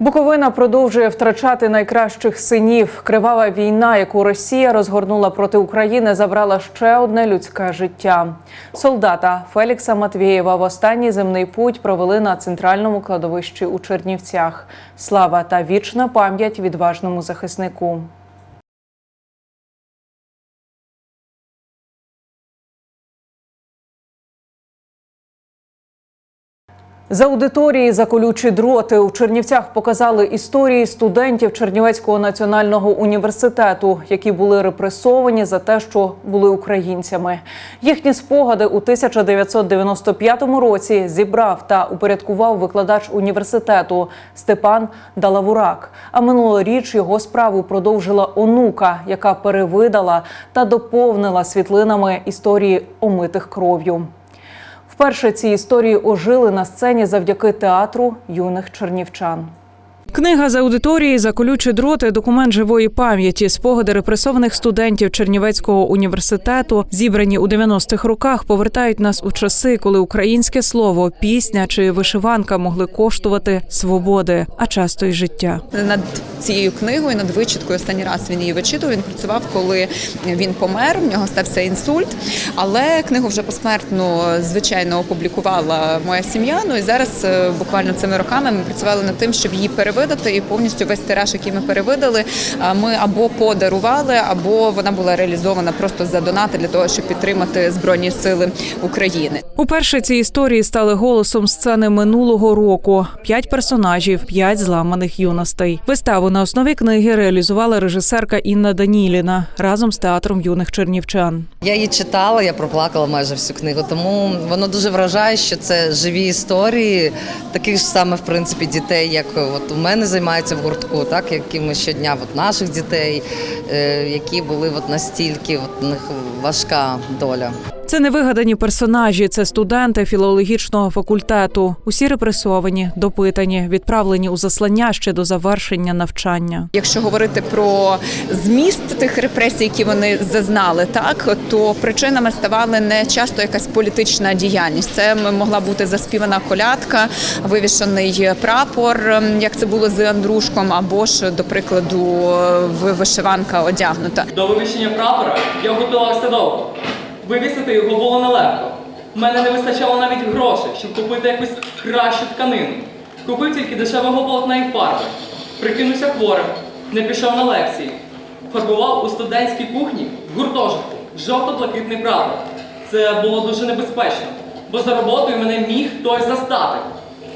Буковина продовжує втрачати найкращих синів. Кривава війна, яку Росія розгорнула проти України, забрала ще одне людське життя. Солдата Фелікса Матвієва в останній земний путь провели на центральному кладовищі у Чернівцях. Слава та вічна пам'ять відважному захиснику. З аудиторії за колючі дроти у Чернівцях показали історії студентів Чернівецького національного університету, які були репресовані за те, що були українцями. Їхні спогади у 1995 році зібрав та упорядкував викладач університету Степан Далавурак. А минулоріч його справу продовжила онука, яка перевидала та доповнила світлинами історії омитих кров'ю. Вперше ці історії ожили на сцені завдяки театру юних чернівчан. Книга з аудиторії за колючі дроти, документ живої пам'яті, спогади репресованих студентів Чернівецького університету, зібрані у 90-х роках, повертають нас у часи, коли українське слово, пісня чи вишиванка могли коштувати свободи, а часто й життя. над цією книгою, над вичиткою. Останній раз він її вичитував. Він працював, коли він помер. В нього стався інсульт. Але книгу вже посмертно, звичайно, опублікувала моя сім'я. Ну і зараз, е, буквально цими роками, ми працювали над тим, щоб її перевидати, і повністю весь тираж, який ми перевидали, а, ми або подарували, або вона була реалізована просто за донати для того, щоб підтримати збройні сили України. Уперше ці історії стали голосом сцени минулого року: п'ять персонажів, п'ять зламаних юностей. Виставу на основі книги реалізувала режисерка Інна Даніліна разом з театром юних чернівчан. Я її читала, я проплакала майже всю книгу. Тому воно дуже вражає, що це живі історії таких ж саме в принципі дітей, як от у мене займаються в гуртку, так якими щодня, от наших дітей, е, які були от настільки, от них важка доля. Це не вигадані персонажі, це студенти філологічного факультету. Усі репресовані, допитані, відправлені у заслання ще до завершення навчання. Якщо говорити про зміст тих репресій, які вони зазнали, так то причинами ставали не часто якась політична діяльність. Це могла бути заспівана колядка, вивішений прапор, як це було з Андрушком, або ж, до прикладу, вишиванка одягнута. До вивішення прапора я готувався довго. Вивісити його було нелегко. У мене не вистачало навіть грошей, щоб купити якусь кращу тканину. Купив тільки дешевого полотна і фарби. Прикинувся хворим, не пішов на лекції. Фарбував у студентській кухні в гуртожитку жовто-блакитний прапор. Це було дуже небезпечно, бо за роботою мене міг хтось застати.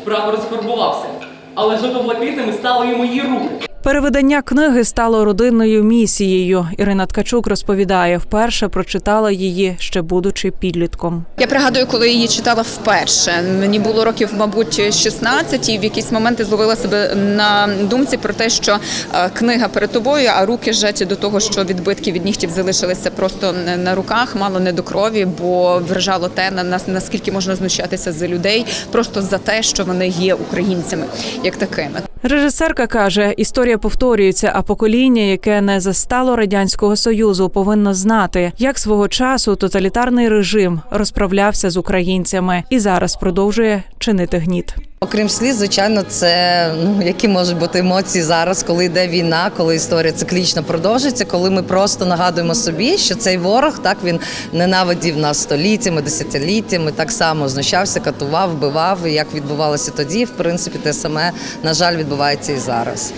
Прапор сфарбувався, але жовто-блакитними стали і мої руки. Перевидання книги стало родинною місією. Ірина Ткачук розповідає, вперше прочитала її ще будучи підлітком. Я пригадую, коли її читала вперше. Мені було років, мабуть, 16, і в якісь моменти зловила себе на думці про те, що е, книга перед тобою, а руки жаті до того, що відбитки від нігтів залишилися просто на- руках, мало не до крові, бо вражало те, на нас наскільки можна знущатися з людей просто за те, що вони є українцями, як такими. Режисерка каже, історія повторюється, а покоління, яке не застало радянського союзу, повинно знати, як свого часу тоталітарний режим розправлявся з українцями. І зараз продовжує чинити гніт. Окрім сліз, звичайно, це ну які можуть бути емоції зараз, коли йде війна, коли історія циклічно продовжується, коли ми просто нагадуємо собі, що цей ворог так він ненавидів нас століттями, десятиліттями, так само знущався, катував, вбивав. Як відбувалося тоді, в принципі, те саме на жаль відбувається і зараз.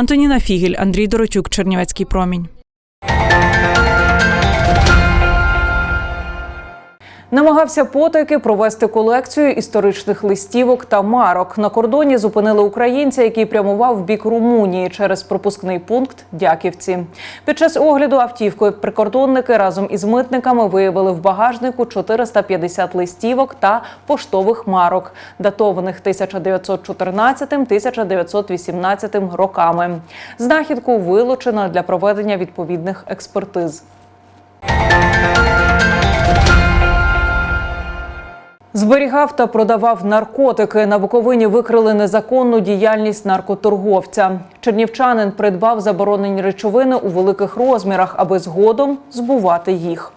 Антоніна Фігель, Андрій Доротюк, Чернівецький промінь. Намагався потайки провести колекцію історичних листівок та марок. На кордоні зупинили українця, який прямував в бік Румунії через пропускний пункт Дяківці. Під час огляду автівкою прикордонники разом із митниками виявили в багажнику 450 листівок та поштових марок, датованих 1914-1918 роками. Знахідку вилучено для проведення відповідних експертиз. Зберігав та продавав наркотики. На Буковині викрили незаконну діяльність наркоторговця. Чернівчанин придбав заборонені речовини у великих розмірах, аби згодом збувати їх.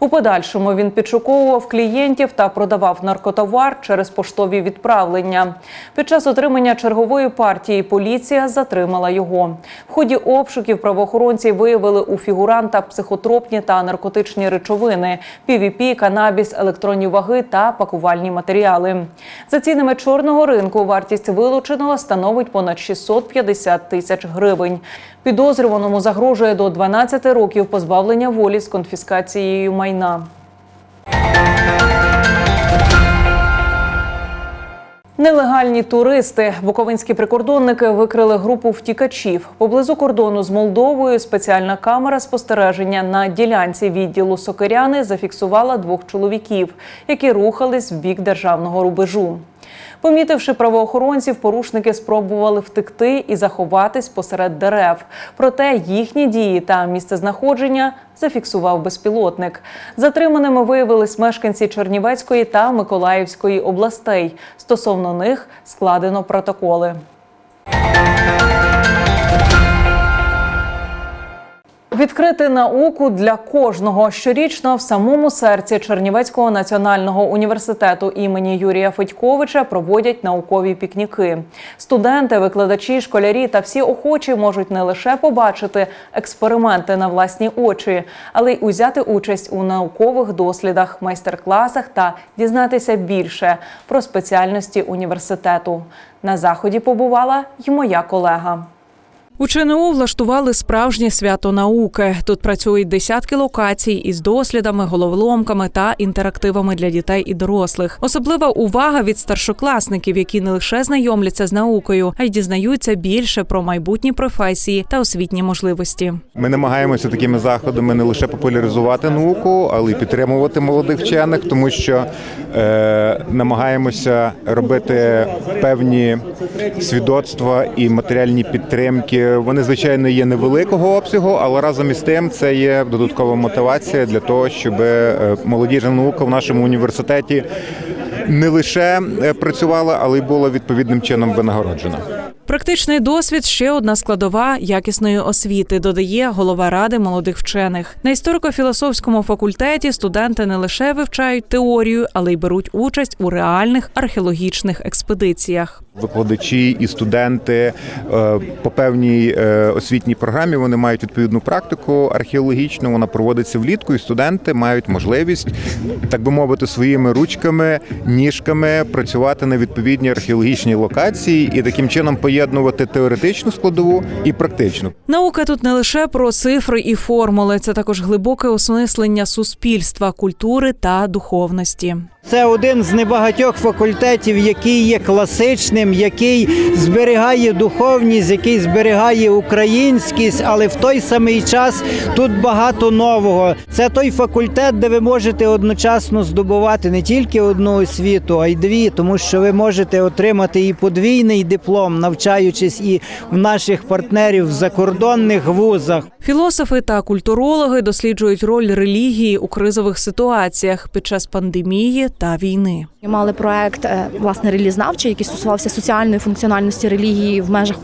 У подальшому він підшуковував клієнтів та продавав наркотовар через поштові відправлення. Під час отримання чергової партії поліція затримала його. В ході обшуків правоохоронці виявили у фігуранта психотропні та наркотичні речовини, PVP, канабіс, електронні ваги та пакувальні матеріали. За цінами чорного ринку вартість вилученого становить понад 650 тисяч гривень. Підозрюваному загрожує до 12 років позбавлення волі з конфіскацією майна. Нелегальні туристи. Буковинські прикордонники викрили групу втікачів. Поблизу кордону з Молдовою спеціальна камера спостереження на ділянці відділу Сокиряни зафіксувала двох чоловіків, які рухались в бік державного рубежу. Помітивши правоохоронців, порушники спробували втекти і заховатись посеред дерев. Проте їхні дії та місцезнаходження зафіксував безпілотник. Затриманими виявились мешканці Чернівецької та Миколаївської областей. Стосовно них складено протоколи. Відкрити науку для кожного щорічно в самому серці Чернівецького національного університету імені Юрія Федьковича проводять наукові пікніки. Студенти, викладачі, школярі та всі охочі можуть не лише побачити експерименти на власні очі, але й узяти участь у наукових дослідах, майстер-класах та дізнатися більше про спеціальності університету. На заході побувала й моя колега. У ЧНУ влаштували справжнє свято науки. Тут працюють десятки локацій із дослідами, головоломками та інтерактивами для дітей і дорослих. Особлива увага від старшокласників, які не лише знайомляться з наукою, а й дізнаються більше про майбутні професії та освітні можливості. Ми намагаємося такими заходами не лише популяризувати науку, але й підтримувати молодих вчених, тому що е, намагаємося робити певні свідоцтва і матеріальні підтримки. Вони звичайно є невеликого обсягу, але разом із тим це є додаткова мотивація для того, щоб е, молодіжна наука в нашому університеті не лише е, працювала, але й була відповідним чином винагороджена. Практичний досвід ще одна складова якісної освіти, додає голова ради молодих вчених. На історико-філософському факультеті студенти не лише вивчають теорію, але й беруть участь у реальних археологічних експедиціях. Викладачі і студенти е, по певній е, освітній програмі вони мають відповідну практику археологічну. Вона проводиться влітку, і студенти мають можливість, так би мовити, своїми ручками, ніжками працювати на відповідній археологічній локації і таким чином поєднувати теоретичну складову і практичну. Наука тут не лише про цифри і формули, це також глибоке осмислення суспільства, культури та духовності. Це один з небагатьох факультетів, який є класичним, який зберігає духовність, який зберігає українськість, але в той самий час тут багато нового. Це той факультет, де ви можете одночасно здобувати не тільки одну освіту, а й дві, тому що ви можете отримати і подвійний диплом, навчаючись і в наших партнерів в закордонних вузах. Філософи та культурологи досліджують роль релігії у кризових ситуаціях під час пандемії та війни. Ми мали проект е, власне релізнавчий, який стосувався соціальної функціональності релігії в межах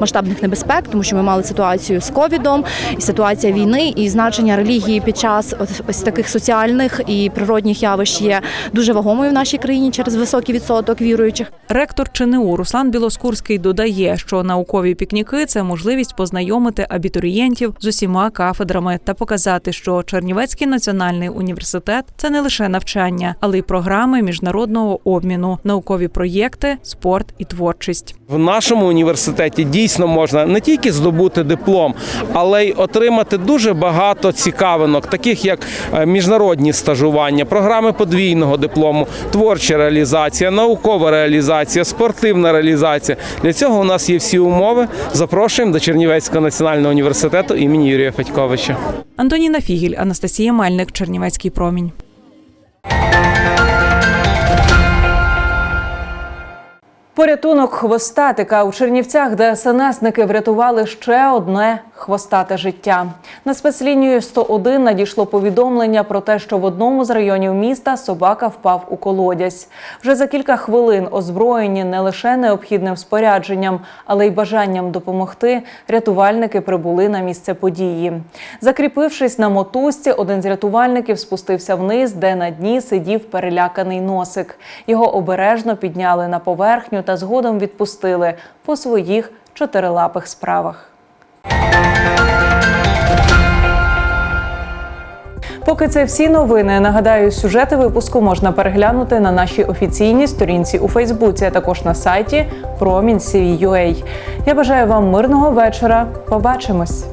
масштабних небезпек, тому що ми мали ситуацію з ковідом і ситуація війни, і значення релігії під час ось таких соціальних і природних явищ є дуже вагомою в нашій країні через високий відсоток віруючих. Ректор ЧНУ Руслан Білоскурський додає, що наукові пікніки це можливість познайомити абітурієнтів з усіма кафедрами та показати, що Чернівецький національний університет це не лише навчання, але й програми міжнародного обміну, наукові проєкти, спорт і творчість. В нашому університеті дійсно можна не тільки здобути диплом, але й отримати дуже багато цікавинок, таких як е, міжнародні стажування, програми подвійного диплому, творча реалізація, наукова реалізація, спортивна реалізація. Для цього у нас є всі умови. Запрошуємо до Чернівецького національного університету імені Юрія Федьковича. Антоніна Фігіль, Анастасія Мельник, Чернівецький промінь. Порятунок хвостатика у Чернівцях ДСНСники врятували ще одне хвостате життя. На спецлінію 101 надійшло повідомлення про те, що в одному з районів міста собака впав у колодязь. Вже за кілька хвилин озброєні не лише необхідним спорядженням, але й бажанням допомогти. Рятувальники прибули на місце події. Закріпившись на мотузці, один з рятувальників спустився вниз, де на дні сидів переляканий носик. Його обережно підняли на поверхню та згодом відпустили по своїх чотирилапих справах. Поки це всі новини. Нагадаю, сюжети випуску можна переглянути на нашій офіційній сторінці у Фейсбуці, а також на сайті Промінь.CVUA. Я бажаю вам мирного вечора. Побачимось.